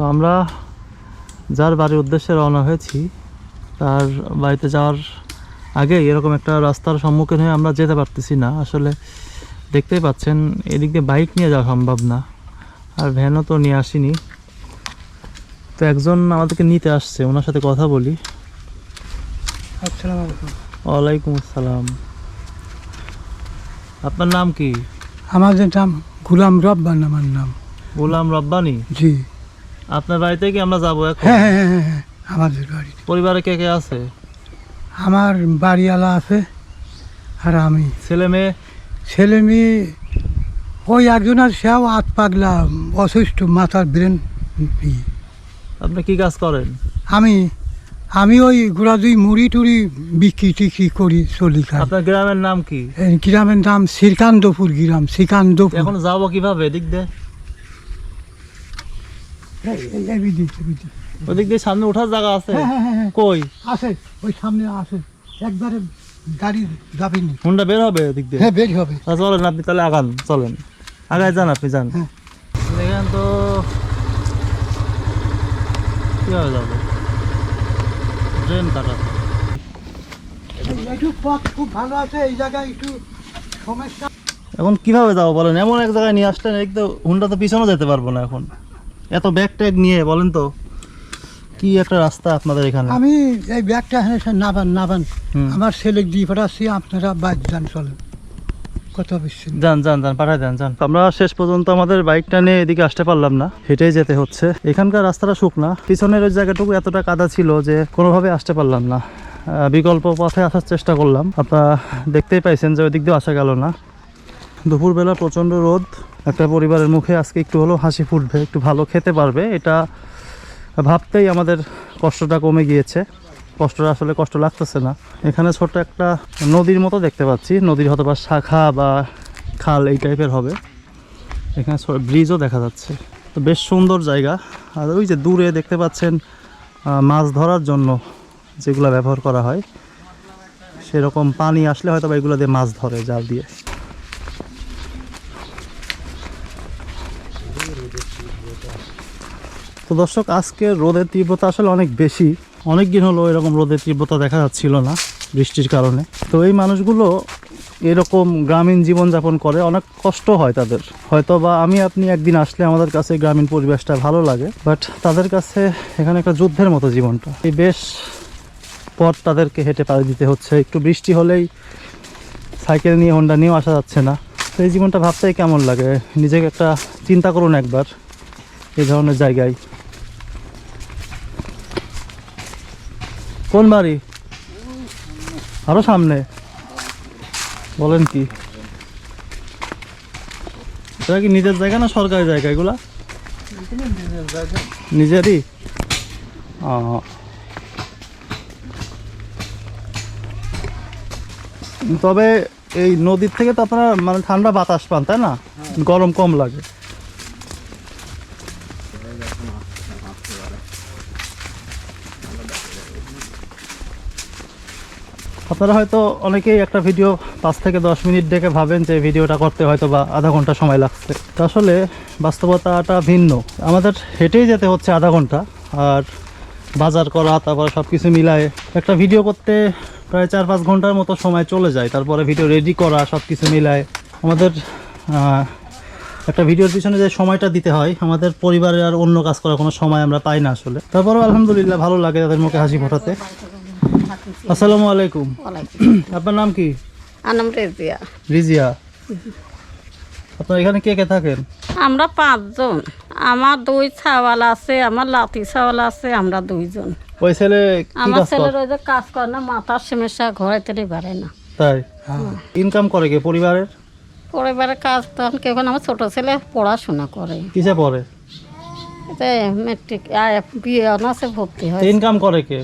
তো আমরা যার বাড়ির উদ্দেশ্যে রওনা হয়েছি তার বাড়িতে যাওয়ার আগে এরকম একটা রাস্তার সম্মুখীন হয়ে আমরা যেতে পারতেছি না। আসলে দেখতেই পাচ্ছেন এদিক দিয়ে বাইক নিয়ে যাওয়া সম্ভব না আর ভ্যানও তো নিয়ে আসিনি। তো একজন আমাদেরকে নিতে আসছে ওনার সাথে কথা বলি। আসসালামু আলাইকুম। ওয়ালাইকুম আসসালাম। আপনার নাম কি? আমাদের নাম গুলাম রব্বান আমার নাম। গোলাম রব্বানি? জি। আপনার বাড়িতে কি আমরা যাব এখন? হ্যাঁ হ্যাঁ হ্যাঁ হ্যাঁ আমাদের বাড়ি পরিবারে কে কে আছে? আমার বাড়িওয়ালা আছে আর আমি। ছেলে মেয়ে? ছেলে মেয়ে ওই একজন আর সেও হাত পাগলা অসুস্থ মাথার ব্রেন আপনি কি কাজ করেন? আমি আমি ওই গোড়া দুই মুড়ি টুড়ি বিক্রি টিক্রি করি চলি খাই আপনার গ্রামের নাম কি? এই গ্রামের নাম শ্রীকান্তপুর গ্রাম শ্রীকান্তপুর। এখন যাব কীভাবে? এদিক দিয়ে এই- এই- এই বিধি, এই বিধি। ওদিক দিয়ে সামনে ওঠার জায়গা আছে? হ্যাঁ হ্যাঁ হ্যাঁ কই? আছে ওই সামনে আছে। একবারে গাড়ি যাবেনি। হুন্ডা বের হবে ওদিক দিয়ে? হ্যাঁ বের হবে। চলেন আপনি তাহলে আগান চলেন। আগায় যান আপনি যান। দেখেন তো কীভাবে যাব? ট্রেন কাটা একটু পথ খুব ভালো আছে এই জায়গায় একটু সমস্যা। এখন কীভাবে যাব বলেন? এমন এক জায়গায় নিয়ে আসলেন এক তো হুন্ডা তো পিছনে যেতে পারব না এখন। এত ব্যাগ ট্যাগ নিয়ে বলেন তো কি একটা রাস্তা আপনাদের এখানে? আমি এই ব্যাগটা হ্যাঁ নাবান নাবান হুম। আমার ছেলে দিয়ে পাঠাচ্ছি আপনারা বাইক যান চলেন। যান যান যান পাঠায় দেন যান। আমরা শেষ পর্যন্ত আমাদের বাইকটা নিয়ে এদিকে আসতে পারলাম না হেঁটেই যেতে হচ্ছে। এখানকার রাস্তাটা শুকনা পিছনের ওই জায়গাটুকু এতটা কাদা ছিল যে কোনোভাবে আসতে পারলাম না। বিকল্প পথে আসার চেষ্টা করলাম। আপনারা দেখতেই পাইছেন যে ওই দিক দিয়ে আসা গেল না। দুপুরবেলা প্রচণ্ড রোদ একটা পরিবারের মুখে আজকে একটু হলেও হাসি ফুটবে, একটু ভালো খেতে পারবে, এটা ভাবতেই আমাদের কষ্টটা কমে গিয়েছে। কষ্টটা আসলে কষ্ট লাগতেছে না। এখানে ছোট্ট একটা নদীর মতো দেখতে পাচ্ছি, নদীর হয়তো বা শাখা বা খাল এই টাইপের হবে। এখানে ব্রিজও দেখা যাচ্ছে। তো বেশ সুন্দর জায়গা। আর ওই যে দূরে দেখতে পাচ্ছেন মাছ ধরার জন্য যেগুলো ব্যবহার করা হয়, সেরকম পানি আসলে হয়তো বা এগুলো দিয়ে মাছ ধরে জাল দিয়ে। তো দর্শক, আজকে রোদের তীব্রতা আসলে অনেক বেশি। অনেক দিন হলো এরকম রোদের তীব্রতা দেখা যাচ্ছিল না বৃষ্টির কারণে। তো এই মানুষগুলো এরকম গ্রামীণ জীবনযাপন করে, অনেক কষ্ট হয় তাদের। হয়তো বা আমি, আপনি একদিন আসলে আমাদের কাছে গ্রামীণ পরিবেশটা ভালো লাগে, বাট তাদের কাছে এখানে একটা যুদ্ধের মতো জীবনটা। এই বেশ পথ তাদেরকে হেঁটে পাড়ি দিতে হচ্ছে। একটু বৃষ্টি হলেই সাইকেল নিয়ে হোন্ডা নিয়েও আসা যাচ্ছে না। তো এই জীবনটা ভাবতেই কেমন লাগে? নিজেকে একটা চিন্তা করুন একবার, এই ধরনের জায়গায়। কোন বাড়ি? আরও সামনে। বলেন কি? এটা কি নিজের জায়গা না সরকারি জায়গা এগুলা? নিজেরই? তবে এই নদীর থেকে তো আপনারা মানে ঠান্ডা বাতাস পান, তাই না? গরম কম লাগে। আপনারা হয়তো অনেকেই একটা ভিডিও পাঁচ থেকে দশ মিনিট দেখে ভাবেন যে ভিডিওটা করতে হয়তো বা আধা ঘণ্টা সময় লাগছে। তো আসলে বাস্তবতাটা ভিন্ন। আমাদের হেঁটেই যেতে হচ্ছে আধা ঘণ্টা, আর বাজার করা, তারপরে সব কিছু মিলায় একটা ভিডিও করতে প্রায় চার পাঁচ ঘণ্টার মতো সময় চলে যায়। তারপরে ভিডিও রেডি করা সব কিছু মিলায় আমাদের একটা ভিডিওর পিছনে যে সময়টা দিতে হয়, আমাদের পরিবারের আর অন্য কাজ করার কোনো সময় আমরা পাই না আসলে। তারপরেও আলহামদুলিল্লাহ ভালো লাগে তাদের মুখে হাসি ফোটাতে। আসসালামু। আলাইকুম। আপনার নাম কি? রেজিয়া। রিজিয়া। আপনার এখানে কে কে থাকেন? আমরা পাঁচজন। আমার দুই ছাওয়াল আছে আমার লাতি ছাওয়াল আছে আমরা দুইজন। ওই ছেলে আমার কাজ ছেলের ওই যে কাজ করে না মাথার সমস্যা ঘরে তেলে পারে না। তাই? ইনকাম করে কে? পরিবারের? পরিবারের কাজ তখন কেউ আমার ছোট ছেলে পড়াশোনা করে। কিসে পড়ে? মেট্রিক বিয়ে অনার্সে ভর্তি হয়। ইনকাম করে কে?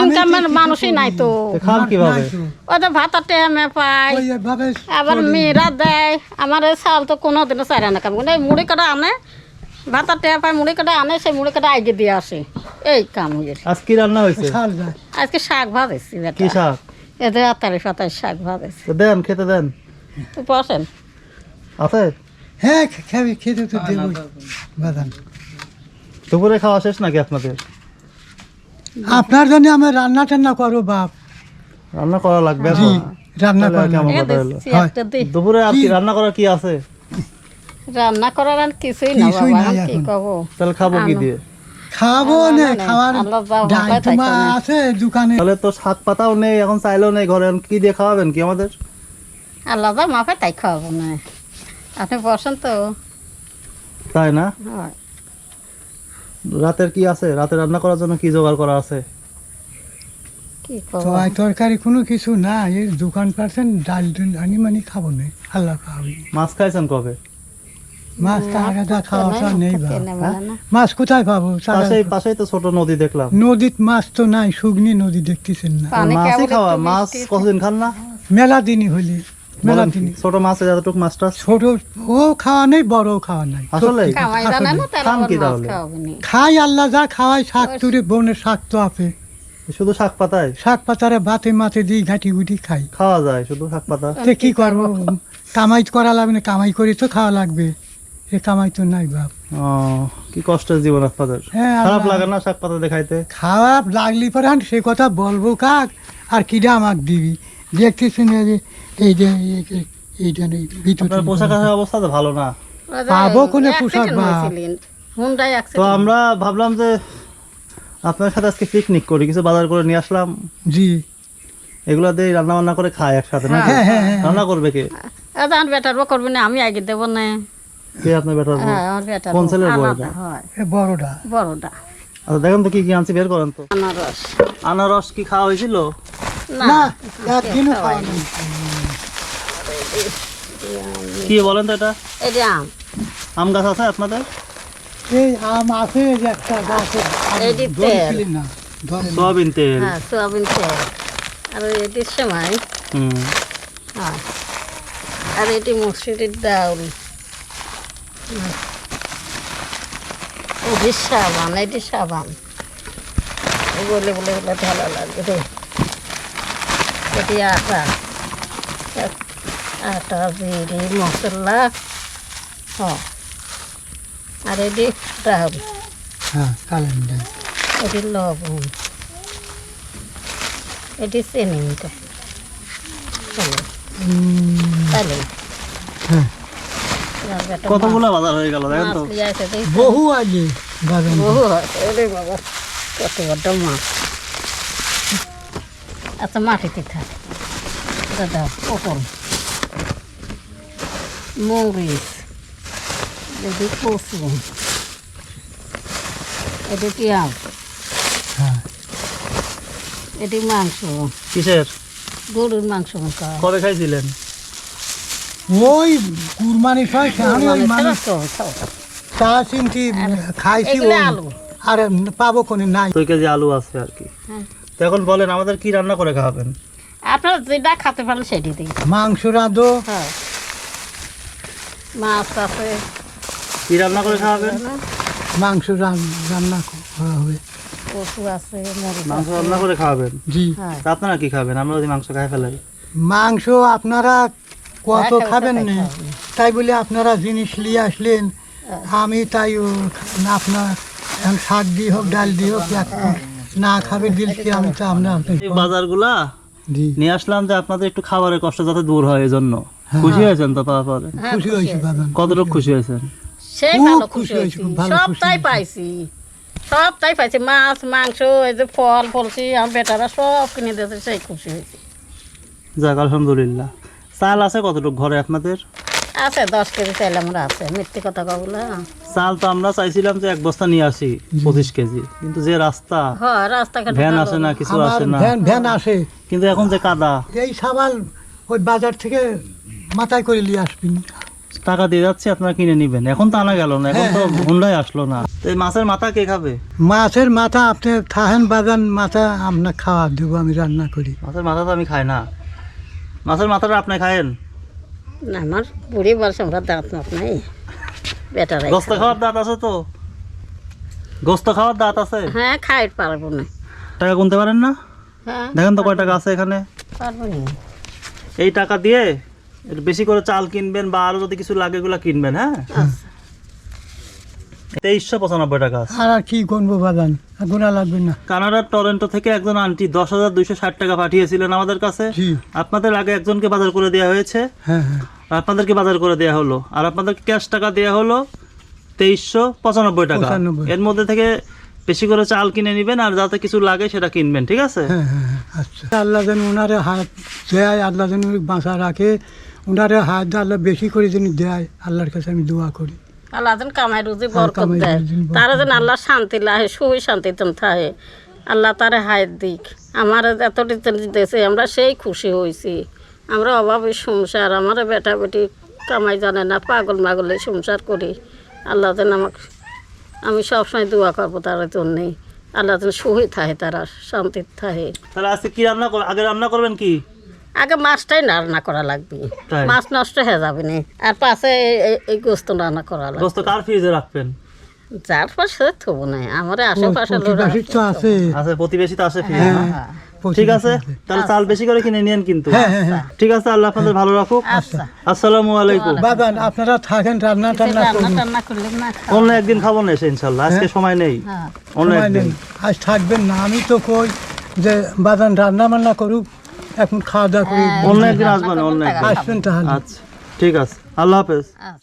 ইনকামের মানুষই নাই তো। তো খান কীভাবে? ওই যে ভাতা টেমে পায় আবার মেয়েরা দেয় আমার এই চাল তো কোনো দিনও চারে না কাম এই মুড়ি কাটা আনে ভাতা টেয়া পায় মুড়ি কাটা আনে সেই মুড়ি কাটা আগে দিয়ে আসে। এই কাম হয়ে আজ রান্না হয়েছে? আজকে শাক ভাজেছি কি শাক? এদের আতারি ফাতারি শাক ভাজেছি। তো দেন খেতে দেন। তো বসেন। আছে? হ্যাঁ খেবি খেতে তো বাদাম। দুপুরে খাওয়া শেষ নাকি আপনাদের? আপনার জন্য আমি রান্না টান্না করো বাপ। রান্না করা লাগবে জি রান্না করো কেমন কথা হলো? দিচ্ছি একটা দি। দুপুরে কি? রান্না করার কি আছে? রান্না করার আর কিছুই না বাবা কি। তাহলে খাব কি দিয়ে? খাব না, খাওয়ার আল্লাহ আছে দোকানে। তাহলে তো শাক পাতাও নেই এখন চাইলেও নেই ঘরে কি দিয়ে খাওয়াবেন কি আমাদের? আলাদা মাপে তাই খাওয়াবো না। আপনি বসেন তো। তাই না? হয়। রাতের কি আছে? রাতে রান্না করার জন্য কি জোগাড় করা আছে? কি তরকারি কোনো কিছু না এই দোকান পাচ্ছেন ডাল ডুল আনি মানি খাব না আল্লাহ খাওয়াবি। মাছ খাইছেন কবে? মাছ নেই হ্যাঁ? মাছ কোথায় পাবো? পাশেই তো। ছোট নদী দেখলাম। নদীত মাছ তো নাই শুগনি নদী দেখতেছেন না। মাছই খাওয়া মাছ কতদিন খান না? মেলা দিনই হলি ছোট মাছ মাছটা ছোট ও খাওয়া নেই বড় খাওয়া নাই। আসলে খান কি তাহলে? খাই আল্লাহ যা খাওয়াই শাক তুলে বনের শাক তো আছে। শুধু শাক পাতায়? শাক পাতারে ভাতে মাতে দিই ঘাটি গুটি খাই। খাওয়া যায় শুধু শাক পাতা? তে কি করব? কামাই করা লাগবে না কামাই করে তো খাওয়া লাগবে। এ কামাই তো নাই বাপ। ও, কি কষ্টের জীবন আপনাদের। হ্যাঁ, খারাপ লাগে না শাক পাতা দেখাইতে খারাপ লাগলি পরে সে কথা বলব কাক আর কিটা আমাকে দিবি। দেখতেছি না যে এই যে এইটা নেই ভিতরে আপনার পোশাক আশাক অবস্থা তো ভালো না। পাবো কোনে পোশাক বা? হয়েছিলেন। হুন্ডাই তো আমরা ভাবলাম যে আপনার সাথে আজকে পিকনিক করি কিছু বাজার করে নিয়ে আসলাম। জি। এগুলা দিয়ে রান্না বান্না করে খাই একসাথে না হ্যাঁ হ্যাঁ হ্যাঁ। রান্না করবে কে? আমার বেটার বউ করবে না আমি আগে দেবো না। কে আপনার বেটার বউ? হ্যাঁ আমার বেটার কোন ছেলের বউ আলাদা এটা? হয়। এ বড়টা। বড়টা। আচ্ছা দেখেন তো কি কি আনছি বের করেন তো। আনারস। আনারস কি খাওয়া হয়েছিল? না একদিনও খাওয়া কি বলেন তো এটা? এই যে আম। আম গাছ আছে আপনাদের? এই আম আছে যে একটা গাছে এই যে তেল। ধরেছিলেন না সয়াবিন তেল। হ্যাঁ সোয়াবিন তেল। আর এটি সেমাই হুম। হ্যাঁ। আর এটি মুসুরির ডাউল এটি সাবান এটি সাবান। বলে বলে বলে ভালো লাগবে। রে এটি আটা। আটা জিরে মশলা। হ্যাঁ আর এটি ডাউল হ্যাঁ কালেন ডাল। এটি লবণ। এটি চিনি মিঠা চলো। উম, তাহলে। হ্যাঁ। কতগুলো বাজার হয়ে গেল দেখেন তো? বহু বাগান। বহু হয় বাবা। কত বড় মাছ আচ্ছা মাটিতে থাক। দাদা পটল মরিচ এটি কচু এটি পেঁয়াজ হ্যাঁ। এটি মাংস। কিসের? গরুর মাংস কবে খাইছিলেন? ওই চিনটি খাইছি। আর পাবো কোনে? নাই। দুই কেজি আলু আছে আর কি। হ্যাঁ। এখন বলেন আমাদের কি রান্না করে খাওয়াবেন? আপনারা যেটা খেতে পারেন সেটি দিই মাংস রাঁধো। হ্যাঁ। মাছ আছে। কি রান্না করে খাওয়াবেন? মাংস রান্না করা হবে। কচু আছে মাংস রান্না করে খাওয়াবেন? জি। হ্যাঁ। আপনারা কি খাবেন? আমরা যদি মাংস খাই ফেলাই। মাংস আপনারা কত হ্যাঁ, খাবেন তাই না? তাই বলে আপনারা জিনিস নিয়ে আসলেন আমি তাই আপনার শাক দিয়ে হোক ডাল দিয়ে হোক না খাবে দিলকে আমি তো আপনার বাজারগুলা জি। নিয়ে আসলাম যে আপনাদের একটু খাবারের কষ্ট যাতে দূর হয় এই জন্য খুশি হয়েছেন তো পাওয়ার পরে? হ্যাঁ, খুশি হয়েছি। কতটুকু খুশি হয়েছেন? সেই ভালো খুশি হয়েছি, হয়েছি। সব তাই পাইছি সব তাই পাইছি। মাছ মাংস এই যে ফল ফলছি আমার বেটারা সব কিনে দিয়েছে সেই খুশি হয়েছি। যাক আলহামদুলিল্লাহ। চাল আছে কতটুকু ঘরে আপনাদের? আছে দশ কেজি চাইল আমরা আছে। মিথ্যে কথা কবলা চাল তো আমরা চাইছিলাম যে এক বস্তা নিয়ে আসি পঁচিশ কেজি। কিন্তু যে রাস্তা হ্যাঁ রাস্তাঘাটে ভ্যান আসে না কিছু আসে না। ভ্যান ভ্যান আসে। কিন্তু এখন যে কাদা। এই সাবাল ওই বাজার থেকে মাথায় করে নিয়ে আসবেন টাকা দিয়ে যাচ্ছে আপনারা কিনে নিবেন। এখন তো আনা গেল না এখন তো হুন্ডাই আসলো না। তো এই মাছের মাথা কে খাবে? মাছের মাথা আপনি থাহেন বাগান মাথা আপনার খাওয়া দেবো আমি রান্না করি। মাছের মাথা তো আমি খাই না। মাছের মাথাটা আপনি খায়েন? না আমার বুড়ি বলছে আমরা দাঁত মাত নাই। বেটারাই গোস্ত খাওয়ার দাঁত আছে তো? গোস্ত খাওয়ার দাঁত আছে? হ্যাঁ খাই পারব না। টাকা গুনতে পারেন না? হ্যাঁ দেখেন তো কয় টাকা আছে এখানে। পারব না। এই টাকা দিয়ে একটু বেশি করে চাল কিনবেন বা আরও যদি কিছু লাগে এগুলো কিনবেন হ্যাঁ? আচ্ছা। তেইশশো পঁচানব্বই টাকা আর আর কি করব বাদান লাগবে না। কানাডার টরেন্টো থেকে একজন আন্টি দশ হাজার দুইশো ষাট টাকা পাঠিয়েছিলেন আমাদের কাছে। আপনাদের আগে একজনকে বাজার করে দেওয়া হয়েছে। হ্যাঁ হ্যাঁ। আপনাদেরকে বাজার করে দেওয়া হলো। আর আপনাদের ক্যাশ টাকা দেওয়া হলো তেইশশো পঁচানব্বই টাকা। এর মধ্যে থেকে বেশি করে চাল কিনে নেবেন আর যাতে কিছু লাগে সেটা কিনবেন ঠিক আছে? হ্যাঁ হ্যাঁ হ্যাঁ, আচ্ছা। আল্লাহ যেন ওনারে হাত দেয় আল্লাহ যেন বাঁচা রাখে ওনারে হাত আল্লাহ বেশি করে যেন দেয় আল্লাহর কাছে আমি দোয়া করি। আল্লাহ যেন কামাই রুজি বরকত কামাই দেয়। তারা যেন আল্লাহ শান্তি লাহে সুই শান্তি তুমি থাকে। আল্লাহ তারে হায়াত দিক। আমার এতটি দিতেছে আমরা সেই খুশি হয়েছি। আমরা অভাবে সংসার আমার বেটা বেটি কামাই জানে না পাগল মাগলে সংসার করি। আল্লাহ যেন আমাকে আমি সবসময় দোয়া করব তার জন্যেই আল্লাহ যেন সহি থাকে তারা শান্তির থাকে। তাহলে আজকে কি রান্না আগে রান্না করবেন কি? আগে মাছটাই রান্না করা লাগবে। মাছ নষ্ট হয়ে যাবে না। আর পাশে এই- গোস্ত রান্না করা লাগবে। কার ফ্রিজে রাখবেন? যার পাশে থবো না। আমার আশেপাশে আছে। আছে প্রতিবেশী তো আছে ফ্রিজ ঠিক আছে? তাহলে চাল বেশি করে কিনে নিয়েন কিন্তু। হ্যাঁ হ্যাঁ হ্যাঁ। ঠিক আছে আল্লাহ আপনাদের ভালো রাখুক। আচ্ছা। আসসালামু আলাইকুম। বাদান আপনারা থাকেন রান্না টান্না অন্য একদিন খাব না এসে ইনশাল্লাহ আজকে সময় নেই। হ্যাঁ। অন্য একদিন। আজ থাকবেন না আমি তো কই যে বাদান রান্না বান্না করুক এখন খাওয়া দাওয়া করি। অন্য একদিন আসবেন অন্য একদিন। আসবেন তাহলে। আচ্ছা ঠিক আছে। আল্লাহ হাফেজ। আচ্ছা।